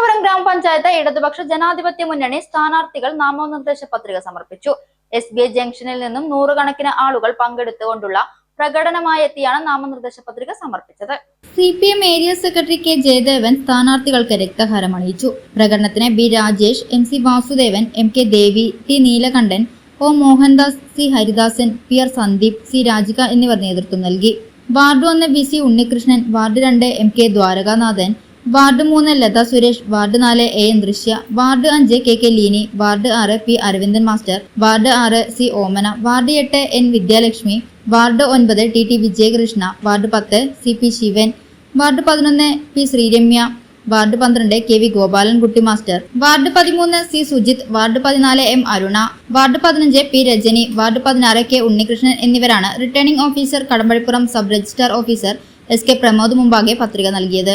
കൃഷ്ണപുരം ഗ്രാമപഞ്ചായത്ത് ഇടതുപക്ഷ ജനാധിപത്യ മുന്നണി സ്ഥാനാർത്ഥികൾ നാമനിർദ്ദേശ പത്രിക സമർപ്പിച്ചു. എസ് ബി ഐ ജംഗ്ഷനിൽ നിന്നും നൂറുകണക്കിന് ആളുകൾ പങ്കെടുത്തുകൊണ്ടുള്ള പ്രകടനമായി എത്തിയാണ് നാമനിർദ്ദേശ പത്രിക സമർപ്പിച്ചത്. C P M area secretary K Jayadevan സ്ഥാനാർത്ഥികൾക്ക് രക്തഹാരം അണിയിച്ചു. പ്രകടനത്തിന് B Rajesh M C Vasudevan M K Devi T Neelakantan O Mohandas C Haridasan P R Sandeep C Rajika എന്നിവർ നേതൃത്വം നൽകി. വാർഡ് ഒന്ന് വി സി ഉണ്ണികൃഷ്ണൻ വാർഡ് രണ്ട് എം കെ ദ്വാരകാനാഥൻ വാർഡ് മൂന്ന് ലത സുരേഷ് വാർഡ് നാല് എ എൻ ദൃശ്യ വാർഡ് അഞ്ച് കെ കെ ലീനി വാർഡ് ആറ് P Aravindan master ward ആറ് സി ഓമന വാർഡ് എട്ട് എൻ വിദ്യാലക്ഷ്മി വാർഡ് ഒൻപത് ടി ടി വിജയകൃഷ്ണ വാർഡ് പത്ത് സി പി ശിവൻ വാർഡ് പതിനൊന്ന് പി ശ്രീരമ്യ വാർഡ് പന്ത്രണ്ട് K V Gopalankutty master ward പതിമൂന്ന് സി സുജിത് വാർഡ് പതിനാല് എം അരുണ വാർഡ് പതിനഞ്ച് പി രജനി വാർഡ് പതിനാറ് കെ ഉണ്ണികൃഷ്ണൻ എന്നിവരാണ് returning officer Kadambazhipuram sub registrar officer S K Pramod മുമ്പാകെ പത്രിക നൽകിയത്.